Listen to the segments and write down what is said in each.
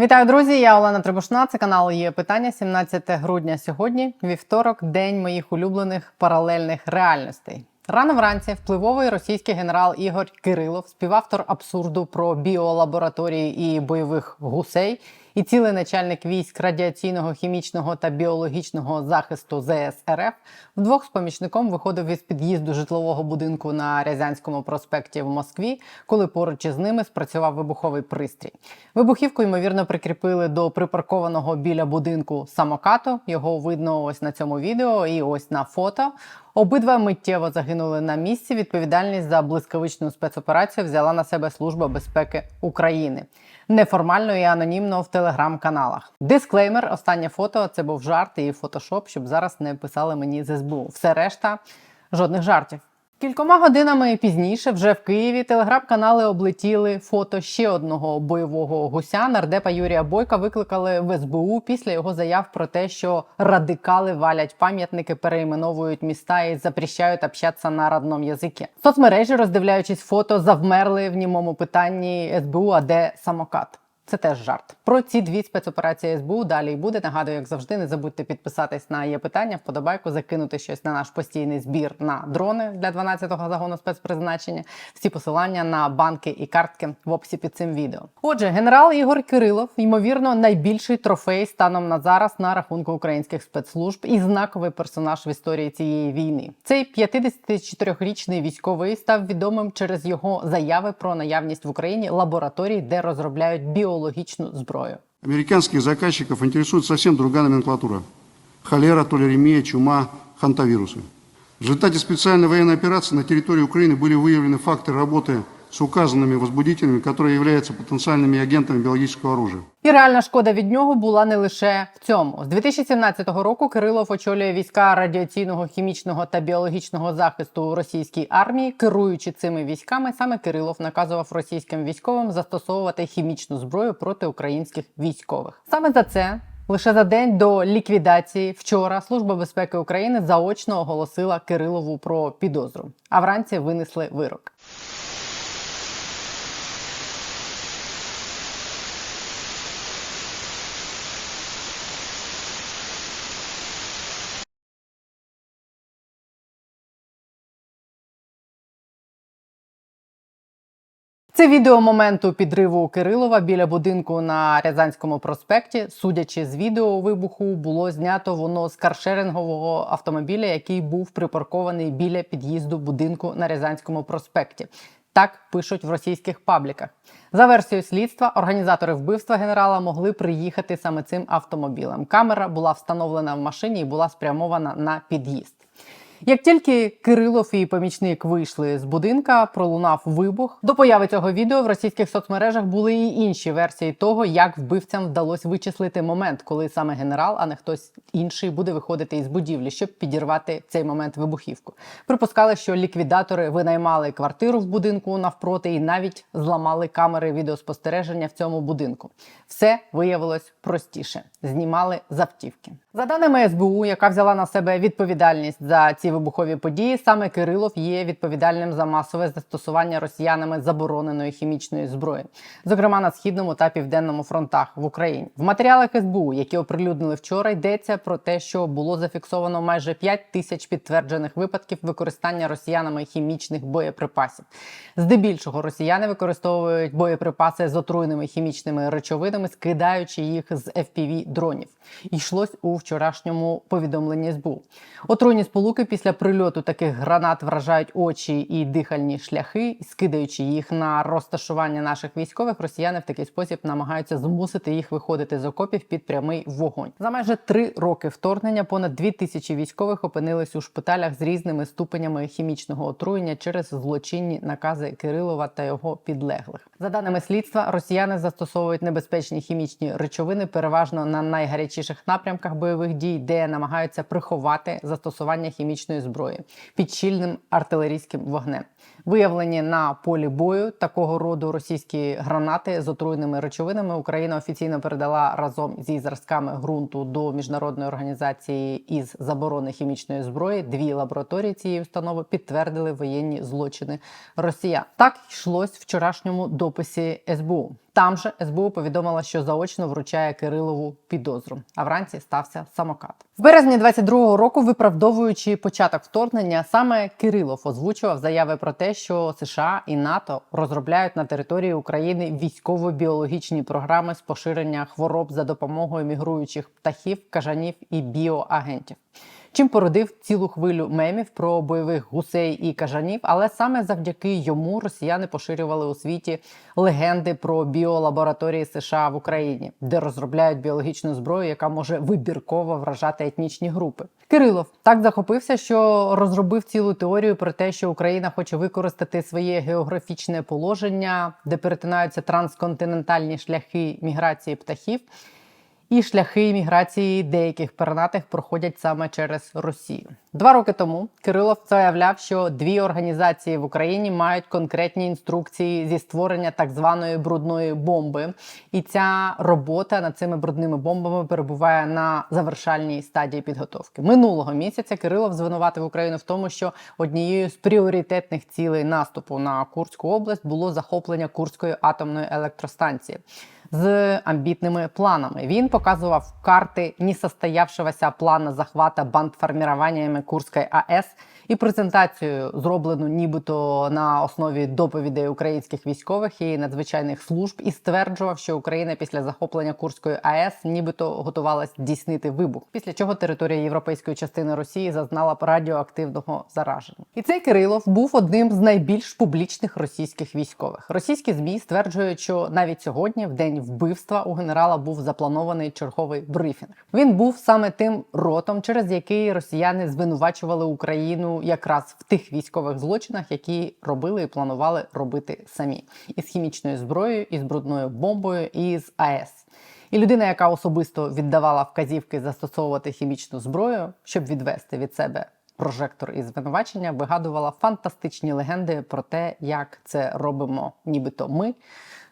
Вітаю, друзі! Я Олена Требушна. Це канал є питання. 17 грудня сьогодні. Вівторок, день моїх улюблених паралельних реальностей. Рано вранці впливовий російський генерал Ігор Кирилов, співавтор абсурду про біолабораторії і бойових гусей, і цілий начальник військ радіаційного, хімічного та біологічного захисту ЗС РФ вдвох з помічником виходив із під'їзду житлового будинку на Рязанському проспекті в Москві, коли поруч із ними спрацював вибуховий пристрій. Вибухівку ймовірно прикріпили до припаркованого біля будинку самокату. Його видно ось на цьому відео і ось на фото. Обидва миттєво загинули на місці. Відповідальність за блискавичну спецоперацію взяла на себе Служба безпеки України. Неформально і анонімно в телеграм-каналах. Дисклеймер: останнє фото це був жарт і фотошоп, щоб зараз не писали мені з СБУ. Все решта жодних жартів. Кількома годинами пізніше, вже в Києві, телеграм-канали облетіли фото ще одного бойового гуся. Нардепа Юрія Бойка викликали в СБУ після його заяв про те, що радикали валять пам'ятники, перейменовують міста і запрещають общатися на родному язикі. Соцмережі, роздивляючись фото, завмерли в німому питанні СБУ, а де самокат. Це теж жарт. Про ці дві спецоперації СБУ далі і буде. Нагадую, як завжди, не забудьте підписатись на є питання, вподобайку, закинути щось на наш постійний збір на дрони для 12-го загону спецпризначення. Всі посилання на банки і картки в описі під цим відео. Отже, генерал Ігор Кирилов, ймовірно, найбільший трофей станом на зараз на рахунку українських спецслужб і знаковий персонаж в історії цієї війни. Цей 54-річний військовий став відомим через його заяви про наявність в Україні лабораторій, де розробляють біологічну зброю. Американских заказчиков интересует совсем другая номенклатура. Холера, толеремия, чума, хантавирусы. В результате специальной военной операции на территории Украины были выявлены факты работы с указанными возбудителями, которые являются потенциальными агентами биологического оружия. І реальна шкода від нього була не лише в цьому. З 2017 року Кирилов очолює війська радіаційного, хімічного та біологічного захисту у російській армії. Керуючи цими військами, саме Кирилов наказував російським військовим застосовувати хімічну зброю проти українських військових. Саме за це. Лише за день до ліквідації вчора Служба безпеки України заочно оголосила Кирилову про підозру, а вранці винесли вирок. Це відео моменту підриву Кирилова біля будинку на Рязанському проспекті. Судячи з відео вибуху, було знято воно з каршерингового автомобіля, який був припаркований біля під'їзду будинку на Рязанському проспекті. Так пишуть в російських пабліках. За версією слідства, організатори вбивства генерала могли приїхати саме цим автомобілем. Камера була встановлена в машині і була спрямована на під'їзд. Як тільки Кирилов і помічник вийшли з будинка, пролунав вибух. До появи цього відео в російських соцмережах були і інші версії того, як вбивцям вдалося вичислити момент, коли саме генерал, а не хтось інший буде виходити із будівлі, щоб підірвати цей момент вибухівку. Припускали, що ліквідатори винаймали квартиру в будинку навпроти і навіть зламали камери відеоспостереження в цьому будинку. Все виявилось простіше. Знімали з автівки. За даними СБУ, яка взяла на себе відповідальність за ці вибухові події, саме Кирилов є відповідальним за масове застосування росіянами забороненої хімічної зброї, зокрема на східному та південному фронтах в Україні. В матеріалах СБУ, які оприлюднили вчора, йдеться про те, що було зафіксовано майже 5 тисяч підтверджених випадків використання росіянами хімічних боєприпасів. Здебільшого росіяни використовують боєприпаси з отруйними хімічними речовинами, скидаючи їх з fpv дронів. Йшлось у вчорашньому повідомленні СБУ. Отруйні сполуки після прильоту таких гранат вражають очі і дихальні шляхи, скидаючи їх на розташування наших військових, росіяни в такий спосіб намагаються змусити їх виходити з окопів під прямий вогонь. За майже три роки вторгнення понад дві тисячі військових опинились у шпиталях з різними ступенями хімічного отруєння через злочинні накази Кирилова та його підлеглих. За даними слідства, росіяни застосовують небезпечні хімічні речовини переважно на найгарячіших напрямках бойових дій, де намагаються приховати застосування хімічної зброї під щільним артилерійським вогнем. Виявлені на полі бою такого роду російські гранати з отруйними речовинами Україна офіційно передала разом зі зразками ґрунту до міжнародної організації із заборони хімічної зброї. Дві лабораторії цієї установи підтвердили воєнні злочини росіян. Так йшлось вчорашньому дописі СБУ. Там же СБУ повідомила, що заочно вручає Кирилову підозру. А вранці стався самокат. В березні 22-го року, виправдовуючи початок вторгнення, саме Кирилов озвучував заяви про те, що США і НАТО розробляють на території України військово-біологічні програми з поширення хвороб за допомогою мігруючих птахів, кажанів і біоагентів. Чим породив цілу хвилю мемів про бойових гусей і кажанів, але саме завдяки йому росіяни поширювали у світі легенди про біолабораторії США в Україні, де розробляють біологічну зброю, яка може вибірково вражати етнічні групи. Кирилов так захопився, що розробив цілу теорію про те, що Україна хоче використати своє географічне положення, де перетинаються трансконтинентальні шляхи міграції птахів. І шляхи міграції деяких пернатих проходять саме через Росію. Два роки тому Кирилов заявляв, що дві організації в Україні мають конкретні інструкції зі створення так званої брудної бомби. І ця робота над цими брудними бомбами перебуває на завершальній стадії підготовки. Минулого місяця Кирилов звинуватив Україну в тому, що однією з пріоритетних цілей наступу на Курську область було захоплення Курської атомної електростанції з амбітними планами. Він показував карти несостоявшегося плана захвата бандформированиями Курської АЕС і презентацію, зроблену нібито на основі доповідей українських військових і надзвичайних служб, і стверджував, що Україна після захоплення Курської АЕС нібито готувалась здійснити вибух, після чого територія європейської частини Росії зазнала радіоактивного зараження. І цей Кирилов був одним з найбільш публічних російських військових. Російські змі стверджують, що навіть сьогодні, в день вбивства, у генерала був запланований черговий брифінг. Він був саме тим ротом, через який росіяни звинувачували Україну якраз в тих військових злочинах, які робили і планували робити самі, із хімічною зброєю, із брудною бомбою, і з АЕС. І людина, яка особисто віддавала вказівки застосовувати хімічну зброю, щоб відвести від себе прожектор і звинувачення, вигадувала фантастичні легенди про те, як це робимо, нібито ми,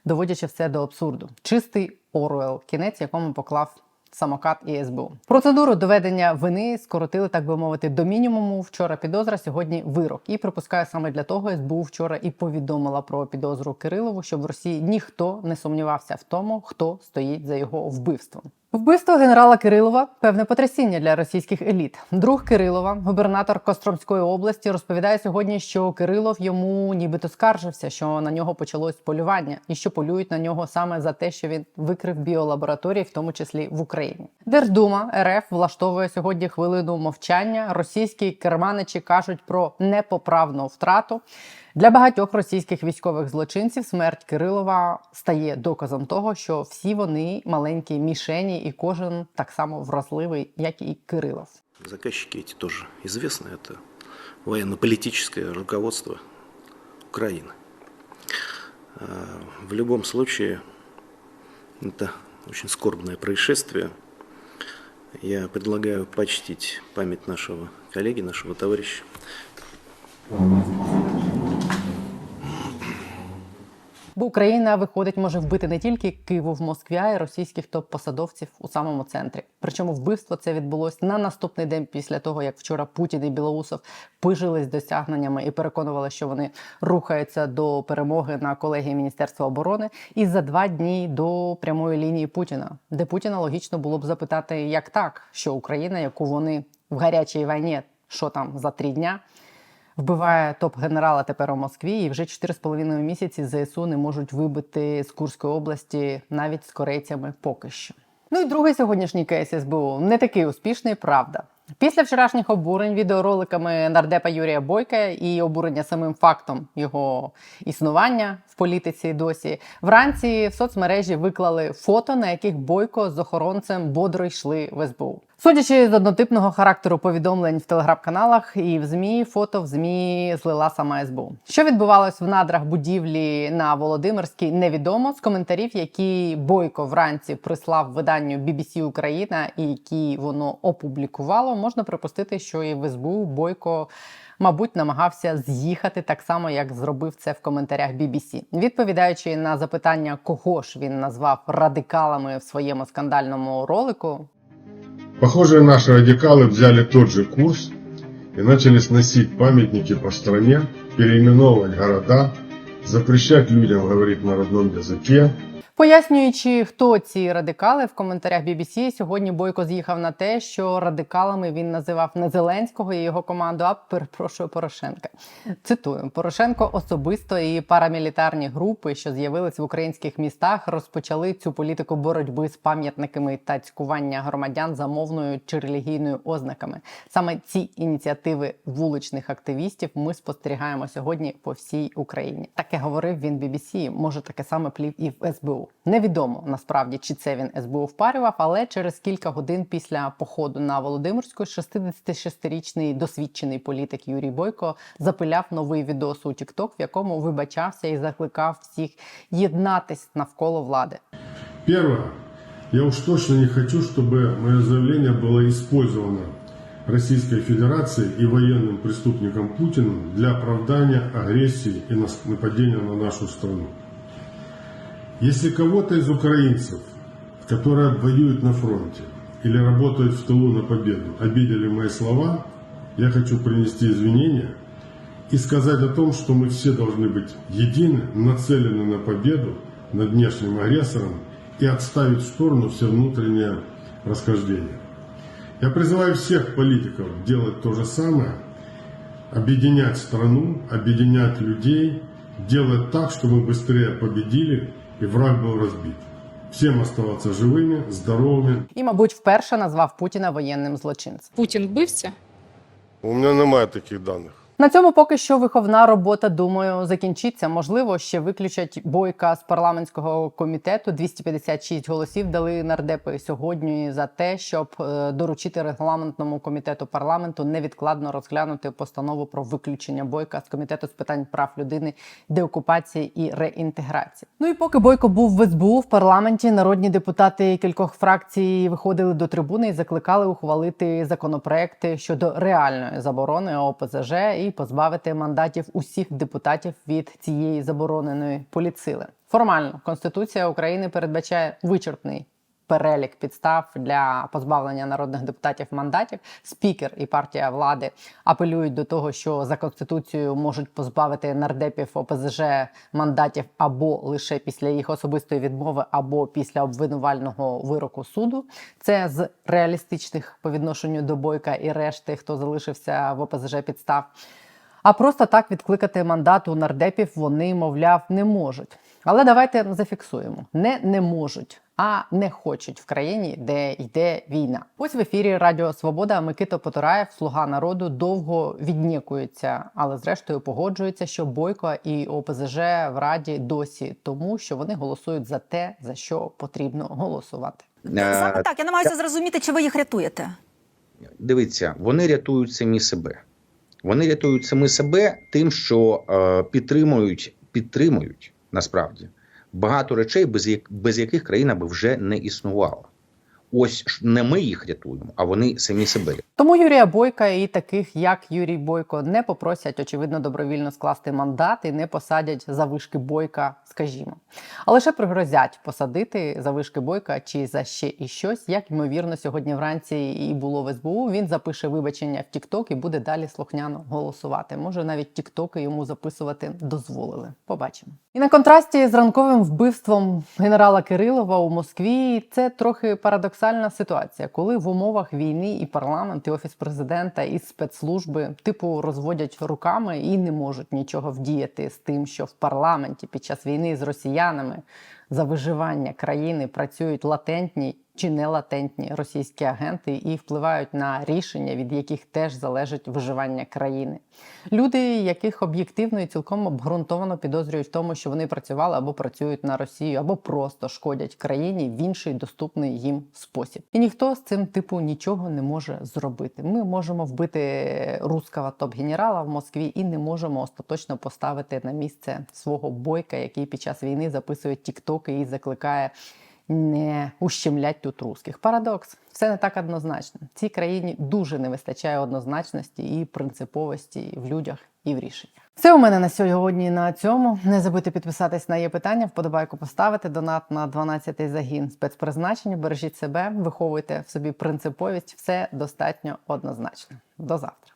доводячи все до абсурду. Чистий Оруел, кінець, якому поклав самокат і СБУ. Процедуру доведення вини скоротили, так би мовити, до мінімуму. Вчора підозра, сьогодні вирок. І припускаю саме для того, СБУ вчора і повідомила про підозру Кирилову, щоб в Росії ніхто не сумнівався в тому, хто стоїть за його вбивством. Вбивство генерала Кирилова певне потрясіння для російських еліт. Друг Кирилова, губернатор Костромської області, розповідає сьогодні, що Кирилов йому нібито скаржився, що на нього почалось полювання, і що полюють на нього саме за те, що він викрив біолабораторії, в тому числі в Україні. Держдума РФ влаштовує сьогодні хвилину мовчання. Російські керманичі кажуть про непоправну втрату. Для багатьох російських військових злочинців смерть Кирилова стає доказом того, що всі вони маленькі мішені, і кожен так само вразливий, як і Кирилов. Заказчики эти тоже известны. Это военно-политическое руководство Украины. А, В любом случае, это очень скорбное происшествие. Я предлагаю почтить память нашего коллеги, нашего товарища. Бо Україна виходить, може вбити не тільки Києву в Москві, а й російських топ-посадовців у самому центрі. Причому вбивство це відбулось на наступний день після того, як вчора Путін і Білоусов пижились досягненнями і переконували, що вони рухаються до перемоги на колегії Міністерства оборони, і за два дні до прямої лінії Путіна, де Путіна логічно було б запитати, як так, що Україна, яку вони в гарячій війні, що там за три дня. Вбиває топ-генерала тепер у Москві, і вже 4,5 місяці ЗСУ не можуть вибити з Курської області навіть з корейцями поки що. Ну і другий сьогоднішній кейс СБУ не такий успішний, правда. Після вчорашніх обурень відеороликами нардепа Юрія Бойка і обурення самим фактом його існування в політиці досі, вранці в соцмережі виклали фото, на яких Бойко з охоронцем бодро йшли в СБУ. Судячи з однотипного характеру повідомлень в телеграм-каналах і в змі, фото в змі злила сама СБУ. Що відбувалось в надрах будівлі на Володимирській, невідомо з коментарів, які Бойко вранці прислав виданню BBC Україна і які воно опублікувало. Можна припустити, що і в СБУ Бойко. Мабуть, намагався з'їхати так само, як зробив це в коментарях BBC. Відповідаючи на запитання, кого ж він назвав радикалами в своєму скандальному ролику, Похоже, наши радикалы взяли тот же курс и начали сносить памятники по стране, переименовывать города, запрещать людям говорить на родном языке, Пояснюючи, хто ці радикали в коментарях BBC, сьогодні Бойко з'їхав на те, що радикалами він називав не Зеленського і його команду, а перепрошую Порошенка. Цитую: Порошенко особисто і парамілітарні групи, що з'явились в українських містах, розпочали цю політику боротьби з пам'ятниками та цькування громадян за мовною чи релігійною ознаками. Саме ці ініціативи вуличних активістів ми спостерігаємо сьогодні по всій Україні. Таке говорив він BBC, Може, таке саме плів і в СБУ. Невідомо насправді чи це він СБУ впарював, але через кілька годин після походу на Володимирську 66-річний досвідчений політик Юрій Бойко запиляв новий відос у TikTok, в якому вибачався і закликав всіх єднатись навколо влади. Первое. Я уж точно не хочу, чтобы мое заявление было использовано Российской Федерацией и военным преступником Путиным для оправдания агрессии и нас- нападения на нашу страну. Если кого-то из украинцев, которые воюют на фронте или работают в тылу на победу, обидели мои слова, я хочу принести извинения и сказать о том, что мы все должны быть едины, нацелены на победу над внешним агрессором и отставить в сторону все внутреннее расхождение. Я призываю всех политиков делать то же самое, объединять страну, объединять людей, делать так, чтобы быстрее победили и враг был разбит. Всем оставаться живыми, здоровыми, І, мабуть, вперше назвав Путіна воєнним злочинцем. Путін вбивця? У меня немає таких даних. На цьому поки що виховна робота, думаю, закінчиться. Можливо, ще виключать бойка з парламентського комітету. 256 голосів дали нардепи сьогодні за те, щоб е, доручити регламентному комітету парламенту невідкладно розглянути постанову про виключення бойка з комітету з питань прав людини, деокупації і реінтеграції. Ну і поки бойко був в СБУ в парламенті, народні депутати кількох фракцій виходили до трибуни і закликали ухвалити законопроекти щодо реальної заборони ОПЗЖ і позбавити мандатів усіх депутатів від цієї забороненої поліцили. Формально Конституція України передбачає вичерпний перелік підстав для позбавлення народних депутатів мандатів. Спікер і партія влади апелюють до того, що за конституцією можуть позбавити нардепів ОПЗЖ мандатів або лише після їх особистої відмови, або після обвинувального вироку суду. Це з реалістичних по відношенню до бойка і решти, хто залишився в ОПЗЖ підстав. А просто так відкликати мандат у нардепів вони, мовляв, не можуть. Але давайте зафіксуємо: не не можуть, а не хочуть в країні, де йде війна. Ось в ефірі Радіо Свобода Микита Потураєв, слуга народу, довго віднікується, але зрештою погоджується, що Бойко і ОПЗЖ в Раді досі тому, що вони голосують за те, за що потрібно голосувати. Саме Е, так, я намагаюся зрозуміти, чи ви їх рятуєте. Дивіться, вони рятують самі себе. Вони рятують самі себе тим, що е, підтримують, підтримують насправді багато речей, без, без яких країна би вже не існувала. Ось не ми їх рятуємо, а вони самі себе. Тому Юрія Бойка і таких, як Юрій Бойко, не попросять очевидно добровільно скласти мандат і не посадять за вишки бойка, скажімо, а лише пригрозять посадити за вишки бойка чи за ще і щось. Як ймовірно, сьогодні вранці і було в СБУ. Він запише вибачення в TikTok і буде далі слухняно голосувати. Може, навіть тіктоки йому записувати дозволили. Побачимо. І на контрасті з ранковим вбивством генерала Кирилова у Москві це трохи парадоксальна ситуація, коли в умовах війни і парламент, і офіс президента, і спецслужби типу розводять руками і не можуть нічого вдіяти з тим, що в парламенті під час війни з росіянами за виживання країни працюють латентні чи не латентні російські агенти і впливають на рішення, від яких теж залежить виживання країни. Люди, яких об'єктивно і цілком обґрунтовано підозрюють в тому, що вони працювали або працюють на Росію, або просто шкодять країні в інший доступний їм спосіб. І ніхто з цим типу нічого не може зробити. Ми можемо вбити руского топ-генерала в Москві і не можемо остаточно поставити на місце свого бойка, який під час війни записує тіктоки і закликає не ущемлять тут русських. Парадокс. Все не так однозначно. Цій країні дуже не вистачає однозначності і принциповості в людях і в рішеннях. Це у мене на сьогодні на цьому. Не забудьте підписатись на є питання, вподобайку поставити, донат на 12-й загін спецпризначення. Бережіть себе, виховуйте в собі принциповість. Все достатньо однозначно. До завтра.